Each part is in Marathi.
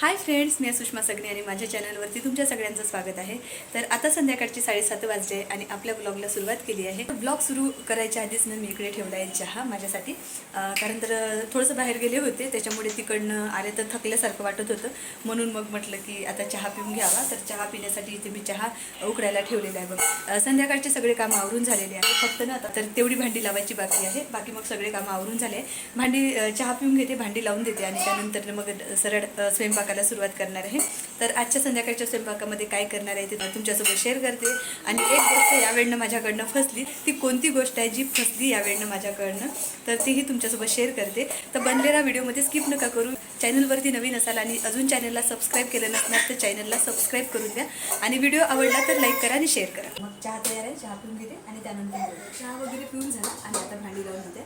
हाय फ्रेंड्स मी सुषमा सगणे आणि माझ्या चॅनलवरती तुमच्या सगळ्यांचं स्वागत आहे. तर आता संध्याकाळची साडेसात वाजले आणि आपल्या ब्लॉगला सुरुवात केली आहे. ब्लॉग सुरू करायच्या आधीच ना मी इकडे ठेवला आहे चहा माझ्यासाठी. कारण तर थोडंसं बाहेर गेले होते त्याच्यामुळे तिकडनं आले तर थकल्यासारखं वाटत होतं. म्हणून मग म्हटलं की आता चहा पिऊन घ्यावा. तर चहा पिण्यासाठी इथे मी चहा उकडायला ठेवलेला आहे बघ. संध्याकाळचे सगळे कामं आवरून झालेले आहे फक्त ना आता तर तेवढी भांडी लावायची बाकी आहे. बाकी मग सगळे कामं आवरून झाले. भांडी चहा पिऊन घेते भांडी लावून देते आणि त्यानंतर मग सरळ स्वयंपाक स्वयंपाकाला सुरुवात करणार आहे. तर आजच्या संध्याकाळच्या स्वयंपाकामध्ये काय करणार आहे ते तुमच्यासोबत शेअर करते. आणि एक गोष्ट यावेळनं माझ्याकडनं फसली. ती कोणती गोष्ट आहे जी फसली यावेळनं माझ्याकडनं? तर तीही तुमच्यासोबत शेअर करते. तर बनलेला व्हिडिओमध्ये स्किप नका करू. चॅनलवरती नवीन असाल आणि अजून चॅनलला सबस्क्राईब केलं नसणार तर चॅनलला सबस्क्राईब करून द्या. आणि व्हिडिओ आवडला तर लाईक करा आणि शेअर करा. मग चहा तयार आहे चहा पिऊन घेते आणि त्यानंतर चहा वगैरे पिऊन झाला आणि आता भांडी लावून होते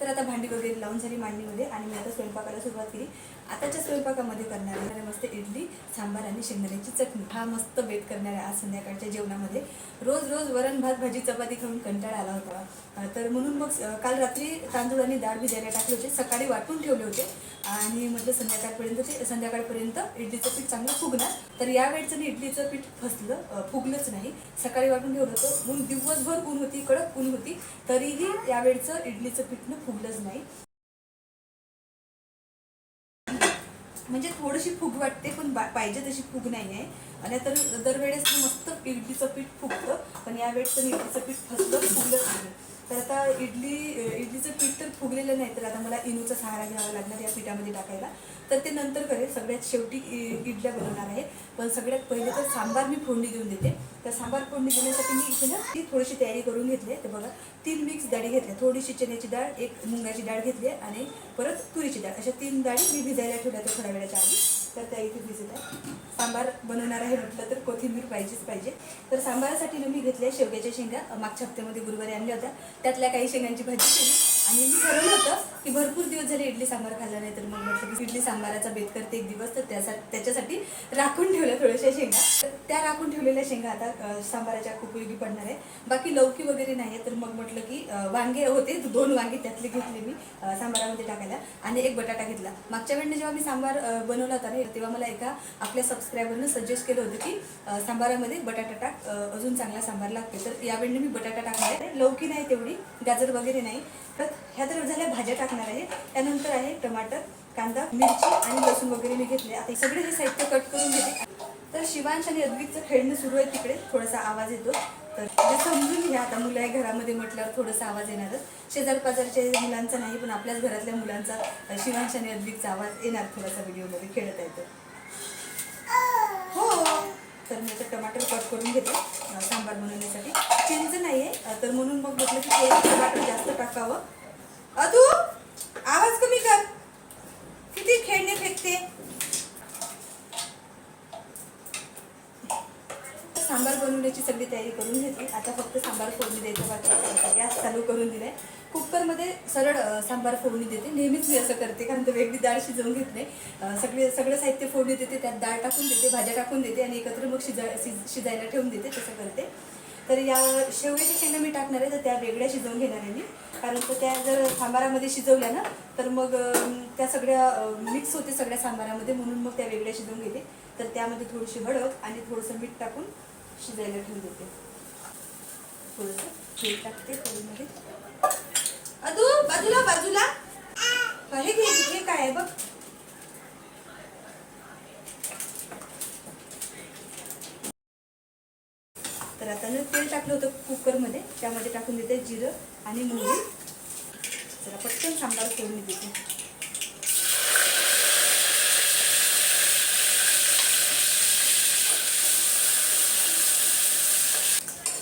तर आता भांडी वगैरे लावून झाली मांडणीमध्ये आणि मी आता स्वयंपाकाला सुरुवात केली. आताच्या स्वयंपाकामध्ये करणार आहे. मस्त इडली सांबार आणि शेंगदाण्याची चटणी. हा मस्त वेट करणार आहे आज संध्याकाळच्या जेवणामध्ये. रोज रोज वरण भात भाजी चपाती खाऊन कंटाळा आला होता. तर म्हणून मग काल रात्री तांदूळ आणि डाळ भिजायला टाकले होते. सकाळी वाटून ठेवले होते. आणि म्हटलं संध्याकाळपर्यंत ते संध्याकाळपर्यंत इडलीचं पीठ चांगलं फुगणार. तर या वेळचं इडलीचं पीठ फसलं फुगलंच नाही. सकाळी वाटून ठेवलं होतं. ऊन दिवसभर ऊन होती कडक ऊन होती. तरीही यावेळचं इडलीचं पीठनं फुगलंच नाही. म्हणजे थोडीशी फूग वाटते पण पाहिजे तशी फूग नाही आहे. आणि तर दरवेळेस मस्त इडलीचं पीठ फुगतं पण यावेळेस तर इडलीचं पीठ फसलं फुगलंच नाही. तर आता इडली इडलीचं पीठ तर फुगलेलं नाही तर आता मला इनूचा सहारा घ्यावा लागणार या पिठामध्ये टाकायला. तर ते नंतर करेल. सगळ्यात शेवटी इ- इडल्या बनवणार आहे. पण सगळ्यात पहिले तर सांबार मी फोडणी देऊन देते. तर सांबार फोडणी देण्यासाठी मी इथे ना ती थोडीशी तयारी करून घेतली आहे. तर बघा तीन मिक्स डाळी घेतल्या. थोडीशी चण्याची डाळ एक मुंगाची डाळ घेतली आहे आणि परत तुरीची डाळ. अशा तीन डाळी मी भिजायला ठेवल्या तर थोड्या वेळाच्या आधी. तर त्या इथे भिजत आहे. सांबार बनवणार आहे म्हटलं तर कोथिंबीर पाहिजेच पाहिजे. तर सांबारासाठी ना मी घेतल्या शेवग्याच्या शेंगा. मागच्या हप्त्यामध्ये गुरुवारी आणल्या होत्या. त्यातल्या काही शेंगांची भाजी केली. आणि मी ठरवलं होतं की भरपूर दिवस झाले इडली सांबार खाल्ला नाही तर मग म्हटलं की इडली सांबाराचा बेत करते एक दिवस तर त्यासाठी त्याच्यासाठी राखून ठेवल्या थोड्याशा शेंगा. तर त्या राखून ठेवलेल्या शेंगा आता सांबाराच्या खूप उपयोगी पडणार आहे. बाकी लौकी वगैरे नाही आहे तर मग म्हटलं की वांगे होते दोन वांगे त्यातले घेतले मी सांबारामध्ये टाकायला. आणि एक बटाटा घेतला. मागच्या वेळेने जेव्हा मी सांबार बनवला होता ना तेव्हा मला एका आपल्या सबस्क्रायबरनं सजेस्ट केलं होतं की सांबारामध्ये बटाटा टाक अजून चांगला सांबार लागते तर यावेळी मी बटाटा टाकणार आहे. लौकी नाही तेवढी गाजर वगैरे नाही. परत ह्या तर झाल्या भाज्या टाकणार आहे. त्यानंतर आहे टमाटर कांदा मिरची आणि लसूण वगैरे मी घेतले. आता हे सगळे हे साहित्य कट करून घेते. तर शिवांश आणि अद्विकचं खेळणं सुरू आहे तिकडे. थोडासा आवाज येतो. तर ते समजून घ्या. आता मुलं आहे घरामध्ये म्हटल्यावर थोडासा आवाज येणारच. शेजार पाजारच्या मुलांचा नाही पण आपल्याच घरातल्या मुलांचा शिवांश आणि अद्विकचा आवाज येणार थोडासा व्हिडिओमध्ये. खेळत आहे तर हो. तर मी आता टमाटर कट करून घेते. सांबार बनवण्यासाठी. तर म्हणून मग म्हटलं की थोडं टमाटर जास्त टाकावं. अजून आवाज कमी कर. किती खेळणे फेकते? सांबार बनवण्याची सगळी तयारी करून घेतली आता फक्त सांबार फोडणी द्यायचं बाकी गॅस चालू करून दिलाय. कुकरमध्ये सरळ सांबार फोडणी देते. नेहमीच मी असं करते कारण तर वेगळी डाळ शिजवून घेत नाही. सगळे सगळं साहित्य फोडणी देते त्यात डाळ टाकून देते भाज्या टाकून देते आणि एकत्र मग शिजा शिजायला ठेवून देते तसं करते. तर या शेवयाच्या शेंगा मी टाकणार आहे तर त्या वेगळ्या शिजवून घेणार आहे मी. कारण तर त्या जर सांबारामध्ये शिजवल्या ना तर मग त्या सगळ्या मिक्स होते सगळ्या सांबारामध्ये म्हणून मग त्या वेगळ्या शिजवून घेते. तर त्यामध्ये थोडीशी हळद आणि थोडंसं मीठ टाकून शिजायला ठेवून देते. थोडंसं तेल टाकते अदू बाजूला बाजूला. हे घे हे काय आहे बघ तर आता ना तेल टाकलं होतं कुकरमध्ये. त्यामध्ये टाकून देते जिरं आणि मोहरी. जरा पटकन सांबार फोडणी देते.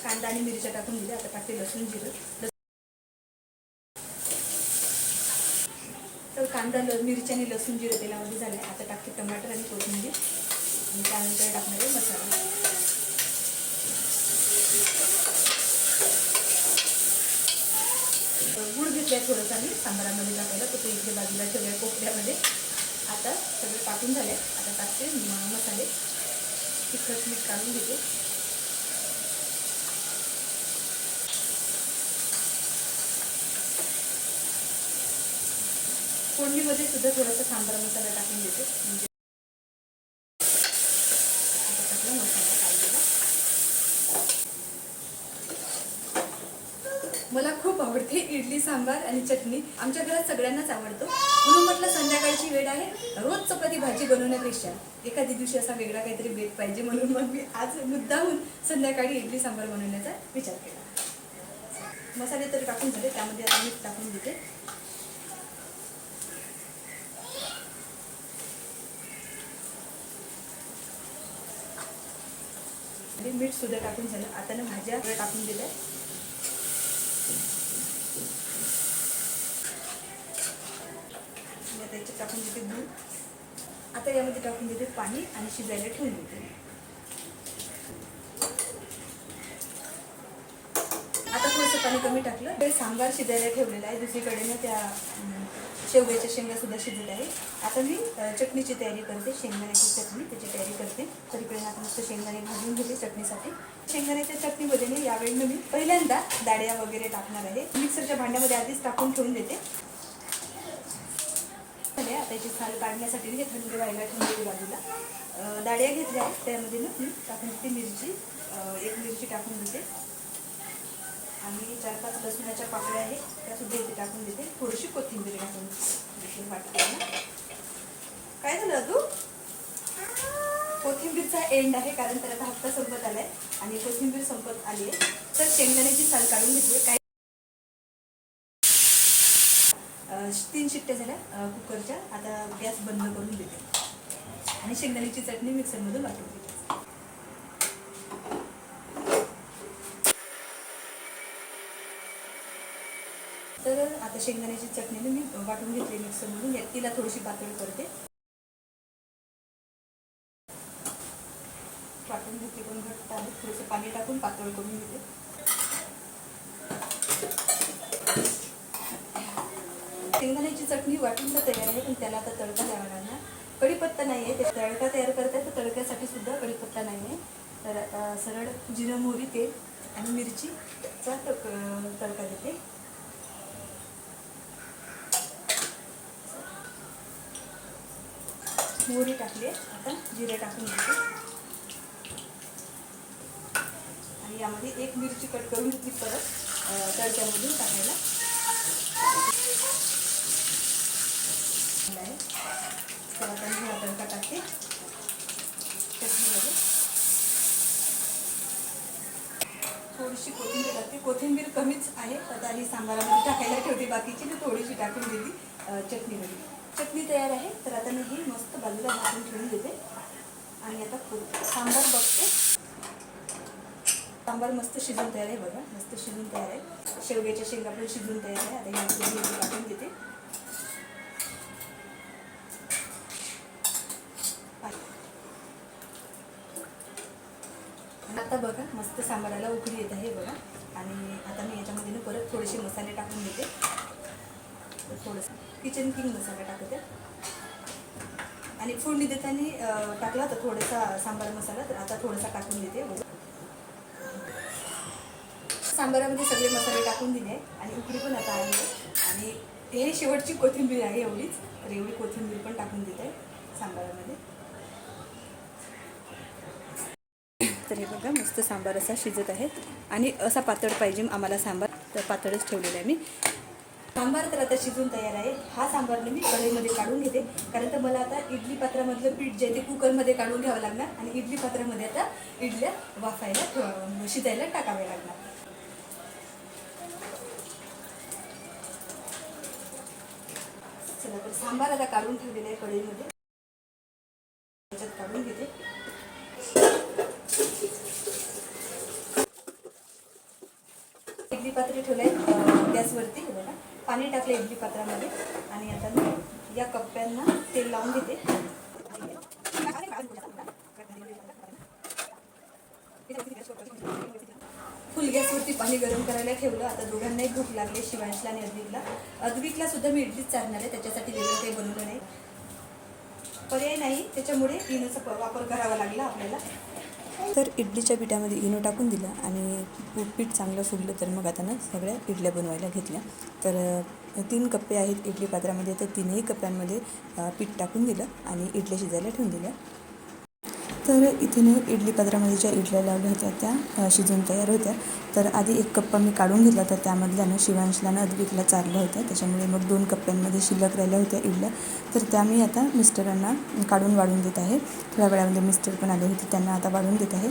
कांदा आणि मिरच्या टाकून दिल्या. आता टाकते लसूण जिरं. लस- तर कांदा ल मिरची आणि लसूण जिरं तेलामध्ये झालं. आता टाकते टमाटर आणि कोथिंबीर. आणि त्यानंतर टाकणार आहे मसाला. घेतल्या थोडंसं आम्ही. सांबारामध्ये टाकायला तर ते इकडे बाजूला ठेवूया कोपऱ्यामध्ये. आता सगळे टाकून झाले आता टाकते मसाले. तिखट मीठ काढून घेते. फोडणीमध्ये सुद्धा थोडासा सांबार मसाला टाकते. इडली सांबार आणि चटणी आमच्या घरात सगळ्यांनाच आवडतो. म्हणून म्हटलं संध्याकाळची वेळ आहे. रोज चपाती भाजी बनवण्यापेक्षा एखादी दिवशी असा वेगळा काहीतरी बेत पाहिजे म्हणून मग मी आज मुद्दाहून संध्याकाळी इडली सांबार बनवण्याचा विचार केला. मसाले तर टाकून झाले त्यामध्ये आता मीठ टाकून देते. आणि मीठ सुद्धा टाकून झालं. आता ना भाज्या टाकून दिल्या. आता याच्यात टाकून देते दूध. आता यामध्ये टाकून देते पाणी आणि शिजायला ठेवून देते. आता थोडंसं पाणी कमी टाकलं. ते सांबार शिजायला ठेवलेलं आहे. दुसरीकडे ना त्या शेवग्याच्या शेंगा सुद्धा शिजत आहे आता मी चटणीची तयारी करते. शेंगदाण्याची चटणी त्याची तयारी करते. तरीकडे आता मस्त शेंगदाणे भाजून घेते चटणीसाठी. शेंगदाण्याच्या चटणीमध्ये मी यावेळी मी पहिल्यांदा दाड्या वगैरे टाकणार आहे. मिक्सरच्या भांड्यामध्ये आधीच टाकून ठेवून देते. झाले साल काढण्यासाठी हे थंड व्हायला थंडी बाजूला डाळ्या दाड्या घेतल्या त्यामध्ये ना मी टाकून देते मिरची. एक मिरची टाकून देते आणि चार पाच लसणाच्या पाकळ्या आहेत त्यासुद्धा इथे टाकून देते. थोडीशी कोथिंबीर टाकून देते वाटते काय झालं तू कोथिंबीरचा एंड आहे कारण त्याला आता हप्ता संपत आलाय. आणि कोथिंबीर संपत आली आहे. तर शेंगदाण्याची साल काढून घेतली काय तीन शिट्ट्या झाल्या कुकरच्या. आता गॅस बंद करून देते. आणि शेंगदाण्याची चटणी मिक्सरमधून वाटून देते तर आता शेंगदाण्याची चटणी मी वाटून घेतली मिक्सरमधून. तिला थोडीशी पातळी करते वाटून घेतली पण घट्ट आहे थोडंसं पाणी टाकून पातळ करून घेते शेंगदाण्याची चटणी वाटून तर तयार आहे पण त्याला आता तडका द्यावा लागणार. कढीपत्ता नाही आहे ते तडका तयार करताय तर तडक्यासाठी सुद्धा कढीपत्ता नाही आहे. तर आता सरळ जिरं मोहरी तेल आणि मिरचीचा तडका देते. मोहरी टाकली आहे आता जिरे टाकून घेते. आणि यामध्ये एक मिरची कट करून ती परत तडक्यामधून टाकायला आहे. तर आता हे हा तडका टाकते. चटणीमध्ये. थोडीशी कोथिंबीर टाकते. कोथिंबीर कमीच आहे आता ही सांबारामध्ये टाकायला ठेवते. बाकीची मी थोडीशी टाकून दिली चटणीमध्ये. चटणी तयार आहे तर आता मी ही मस्त बाजूला भाजून ठेवून देते. आणि आता सांबार बघते. सांबार मस्त शिजून तयार आहे बघा. मस्त शिजून तयार आहे. शेवग्याच्या शेंगा पण शिजून तयार आहे. आता टाकून देते. आता बघा मस्त सांबाराला उकळी येत आहे बघा. आणि आता मी याच्यामध्ये ना परत थोडेसे मसाले टाकून देते. थोडंसं किचन किंग मसाला टाकते. आणि फोडणी देताना टाकला होता थोडासा सांबार मसाला तर आता थोडासा टाकून देते. सांबारामध्ये सगळे मसाले टाकून दिले. आणि उकडी पण आता आली. आणि हे शेवटची कोथिंबीर आहे एवढीच तर एवढी कोथिंबीर पण टाकून देते सांबारामध्ये. तर हे बघा मस्त सांबार असा शिजत आहे. आणि असा पातळ पाहिजे आम्हाला सांबार. तर पातळच ठेवलेला आहे मी. सांबार तर आता शिजून तयार आहे. हा सांबार मी कढईमध्ये काढून घेते. कारण तर मला आता इडली पात्रामधलं पीठ जे आहे ते कुकरमध्ये काढून घ्यावं लागणार. आणि इडली पात्रामध्ये आता इडल्या वाफायला शिजायला टाकाव्या लागणार. चला तर सांबार आता काढून ठेवलेला आहे कढईमध्ये. त्याच्यात काढून घेते इडली पात्र ठेवलंय अं, गॅसवरती हे बघा पाणी टाकले इडली पात्रामध्ये. आणि आता मी या कप्प्यांना तेल लावून घेते फुल गॅसवरती पाणी गरम करायला ठेवलं. आता दोघांनाही भूक लागली शिवांशला आणि अद्विकला. अद्विकला सुद्धा मी इडलीच चालणार आहे. त्याच्यासाठी वेगळं काही बनवलं नाही. पर्याय नाही. त्याच्यामुळे इनोचा वापर करावा लागला आपल्याला. तर इडलीच्या पिठामध्ये इनो टाकून दिला आणि पीठ चांगलं फुगलं तर मग आता ना सगळ्या इडल्या बनवायला घेतल्या. तर तीन कप्पे आहेत इडली पात्रामध्ये तर तीनही कप्प्यांमध्ये पीठ टाकून दिलं आणि इडल्या शिजायला ठेवून दिल्या. तर इथे मी इडली पात्रामध्ये ज्या इडल्या लावल्या होत्या त्या शिजून तयार होत्या. तर आधी एक कप्पा मी काढून घेतला तर त्यामधल्यानं शिवांशलानं शिवांशला ना अद्विकला चारलं होतं. त्याच्यामुळे मग दोन कप्प्यांमध्ये शिल्लक राहिल्या होत्या इडल्या. तर त्या मी आता मिस्टरांना काढून वाढून देत आहे. थोड्या वेळामध्ये मिस्टर पण आले होते त्यांना आता वाढून देत आहे.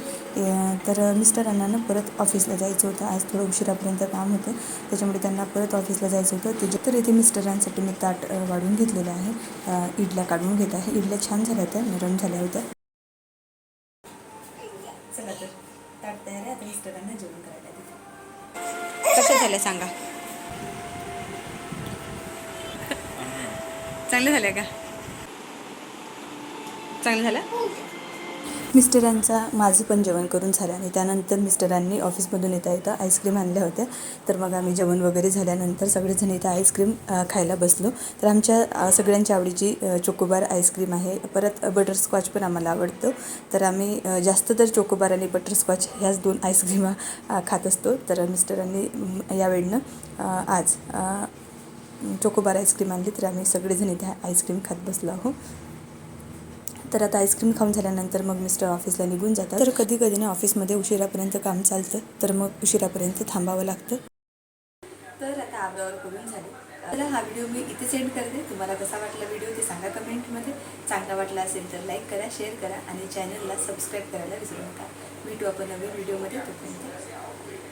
तर मिस्टरांना ना परत ऑफिसला जायचं होतं. आज थोडं उशिरापर्यंत काम होतं. त्याच्यामुळे त्यांना परत ऑफिसला जायचं होतं. त्याच्या तर इथे मिस्टरांसाठी मी ताट वाढून घेतलेलं आहे. इडल्या काढून घेत आहे. इडल्या छान झाल्या होत्या नरम झाल्या होत्या चला तर ताट तयार आहे आता मिस्टरांना जेवण करायला देते कशा सांगा? चांगलं झालं का? चांगलं झालं? मिस्टरांचा माझं पण जेवण करून झालं आणि त्यानंतर मिस्टरांनी ऑफिसमधून येता येता आईस्क्रीम आणल्या होत्या. तर मग आम्ही जेवण वगैरे झाल्यानंतर सगळेजण इथं आईस्क्रीम खायला बसलो. तर आमच्या सगळ्यांच्या आवडीची चोकोबार आईस्क्रीम आहे. परत बटरस्कॉच पण आम्हाला आवडतं. तर आम्ही जास्त तर चोकोबार आणि बटरस्कॉच ह्याच दोन आईस्क्रीम खात असतो. तर मिस्टरांनी यावेळनं आज चोकोबार आईस्क्रीम आणली. तर आम्ही सगळेजण इथे आईस्क्रीम खात बसलो आहोत. तर आता आईस्क्रीम खाऊन झाल्यानंतर मग मिस्टर ऑफिसला निघून जातात. तर कधी कधी ना ऑफिसमध्ये उशिरापर्यंत काम चालतं तर मग उशिरापर्यंत थांबावं लागतं. तर आता आवरावर करून झाले. मला हा व्हिडिओ मी इथे सेंड करते. तुम्हाला कसा वाटला व्हिडिओ ते सांगा कमेंटमध्ये. चांगला वाटला असेल तर लाईक करा शेअर करा आणि चॅनलला सबस्क्राईब करायला विसरू नका. भेटू आपण नवीन व्हिडिओमध्ये तोपर्यंत.